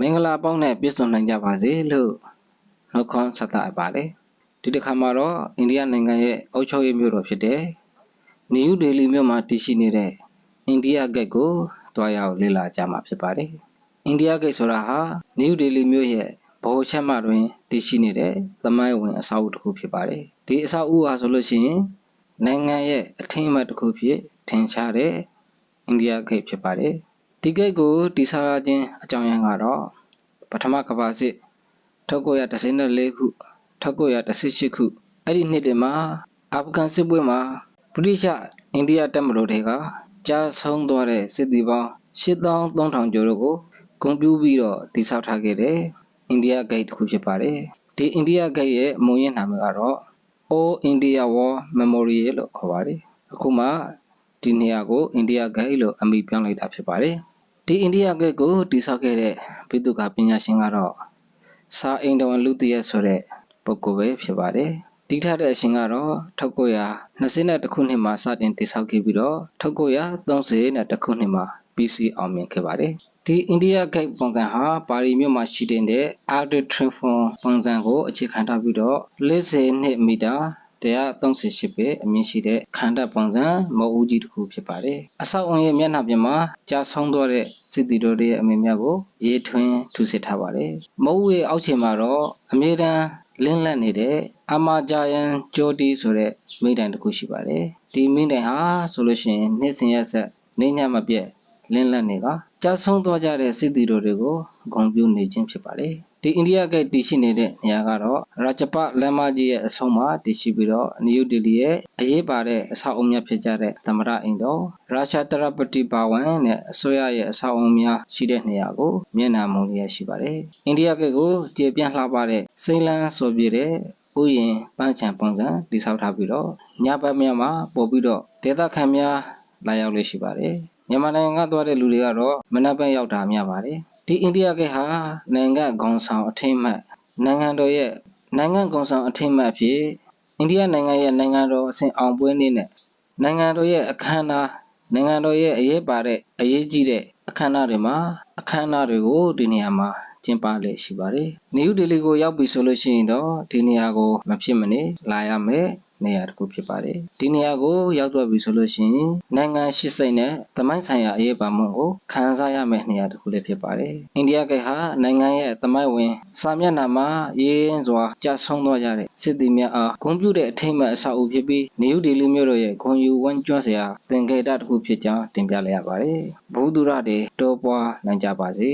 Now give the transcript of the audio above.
မင်္ဂလာပေါင်းနဲ့ပြည့်စုံနိုင်ကြပါစေလို့နှုတ်ခွန်းဆက်သအပ်ပါတယ်ဒီတစ်ခါမှာတော့အိန္ဒိယနိုင်ငံရဲ့အုပ်ချုပ်ရေးမြို့တော်ဖြစ်တဲ့နယူးဒေလီမြို့မှာတည်ရှိနေတဲ့အိန္ဒိယဂိတ်ကိုတွားရောက်လေ့လာကြမှာဖြစ်ပါတယ်အိန္ဒိယဂိတ်ဆိုတာဟာနယူးဒေလီမြို့ရဲ့ဗဟိုချက်မှတွင်တည်ရှိနေတဲ့သမိုင်းဝင်အဆောက်အဦတစ်ခုဖြစ်ပါတယ်ဒီအဆောက်အဦဟာဆိုလို့ရှိရင်နိုင်ငံရဲ့အထင်အမှတ်တစ်ခုဖြစ်ထင်ရှားတဲ့အိန္ဒိယဂိတ်ဖြစ်ပါတယ် ဒီဂိတ်ကိုတည်ဆောက်ရခြင်းအကြောင်းရင်းကတော့ပထမကမ္ဘာစစ်1914ခု1918ခုအဲ့ဒီနှစ်တွေမှာအာဖဂန်စစ်ပွဲမှာဗြိတိရှအိန္ဒိယတပ်မတော်တွေကကြာဆုံးသွားတဲ့စစ်သည်ပေါင်း8300ကျော်တို့ကိုဂုဏ်ပြုပြီးတော့တည်ဆောက်ထားခဲ့တဲ့အိန္ဒိယဂိတ်တစ်ခုဖြစ်ပါတယ်ဒီအိန္ဒိယဂိတ်ရဲ့အမွေရင်းနာမည်ကတော့ All India War Memorial လို့ခေါ်ပါတယ်အခုမှ ဒီနေရာကိုအိန္ဒိယဂိတ်လို့အမည်ပြောင်းလိုက်တာဖြစ်ပါတယ်ဒီအိန္ဒိယဂိတ်ကိုတိစောက်ခဲ့တဲ့ဘိတုကပညာရှင်ကတော့စာအိန္ဒဝန်လူတရက်ဆိုတဲ့ပုဂ္ဂိုလ်ပဲဖြစ်ပါတယ်။တိထတဲ့အရှင်ကတော့1920ခုနှစ်မှာစတင်တိစောက်ခဲ့ပြီးတော့1930ခုနှစ်မှာပြီးစီအောင်မြင်ခဲ့ပါတယ်။ဒီအိန္ဒိယဂိတ်ပုံစံဟာပါရီမြို့မှာရှိတဲ့ Arctic Triton ပုံစံကိုအခြေခံထားပြီးတော့42မီတာ 138ပဲအမြင့်ရှိတဲ့ခန္ဓာပုံစံမအူးကြီးတစ်ခုဖြစ်ပါတယ်။အဆောက်အုံရဲ့မျက်နှာပြင်မှာကြာဆုံးသွားတဲ့စစ်တီတော်တွေရဲ့အမေများကိုရေးထွင်းထူစစ်ထားပါတယ်။မအူးရဲ့အောက်ခြေမှာတော့အမြဲတမ်းလင်းလက်နေတဲ့အာမာဂျာယန်ဂျိုတီဆိုတဲ့မိတိုင်တစ်ခုရှိပါတယ်။ဒီမိတိုင်ဟာဆိုလို့ရှိရင်နှစ်စဉ်ရက်ဆက်နေညမပြတ်လင်းလက်နေကကြာဆုံးသွားကြတဲ့စစ်တီတော်တွေကိုဂုံပြုနေခြင်းဖြစ်ပါတယ်။ ဒီအိန္ဒိယဂိတ်တည်ရှိနေတဲ့နေရာကတော့ရာဂျပလမ်းမကြီးရဲ့အဆုံးမှာတည်ရှိပြီးတော့နယူးဒေလီရဲ့အရေးပါတဲ့အဆောက်အုံများဖြစ်ကြတဲ့သမရအိမ်တော်ရာရှာတရပတိဘာဝန်နဲ့အစိုးရရဲ့အဆောက်အုံများရှိတဲ့နေရာကိုမျက်နှာမုံရရှိပါတယ်။အိန္ဒိယဂိတ်ကိုကျေပြန့်လှပတဲ့စိမ့်လန်းဆိုပြတဲ့ဥယျင်ပန်းချံပုံစံတည်ဆောက်ထားပြီးတော့ညဘက်များမှာပို့ပြီးတော့ဒေသခံများလာရောက်လို့ရှိပါတယ်။မြန်မာနိုင်ငံကသွားတဲ့လူတွေကတော့မနက်ပိုင်းရောက်တာများပါတယ်။ ဒီအိန္ဒိယကဟာနိုင်ငံဂုံဆောင်အထိမ့်မှတ်နိုင်ငံတော်ရဲ့နိုင်ငံဂုံဆောင်အထိမ့်မှတ်ဖြစ်အိန္ဒိယနိုင်ငံရဲ့နိုင်ငံတော်အဆင့်အောင်ပွဲနေ့နဲ့နိုင်ငံတော်ရဲ့အခမ်းအနားနိုင်ငံတော်ရဲ့အရေးပါတဲ့အရေးကြီးတဲ့အခမ်းအနားတွေမှာအခမ်းအနားတွေကိုဒီနေရာမှာကျင်းပလေရှိပါတယ်။နယူးဒေလီကိုရောက်ပြီဆိုလို့ရှိရင်တော့ဒီနေရာကိုမဖြစ်မနေလာရမယ် နေရာတစ်ခုဖြစ်ပါတယ်ဒီနေရာကိုရောက်တော့ပြီဆိုလို့ရှိရင်နိုင်ငံရှိစိတ်နဲ့တမိုင်းဆိုင်ရာအရေးပါမှုကိုခံစားရမယ့်နေရာတစ်ခုလည်းဖြစ်ပါတယ်အိန္ဒိယကဟာနိုင်ငံရဲ့တမိုင်းဝင်စာမျက်နှာမှာရင်းစွာကြာဆုံးသွားကြတဲ့စစ်သည်များအားဂုဏ်ပြုတဲ့အထိမ်းအမှတ်အဆောက်အဦဖြစ်ပြီးနယူးဒေလီမြို့တော်ရဲ့ဂုဏ်ယူဝမ်းကျွမ်းစရာသင်္ကေတတစ်ခုဖြစ်ကြောင်းတင်ပြလိုက်ရပါတယ်ဘုဒ္ဓရတွေတောပွားနိုင်ကြပါစေ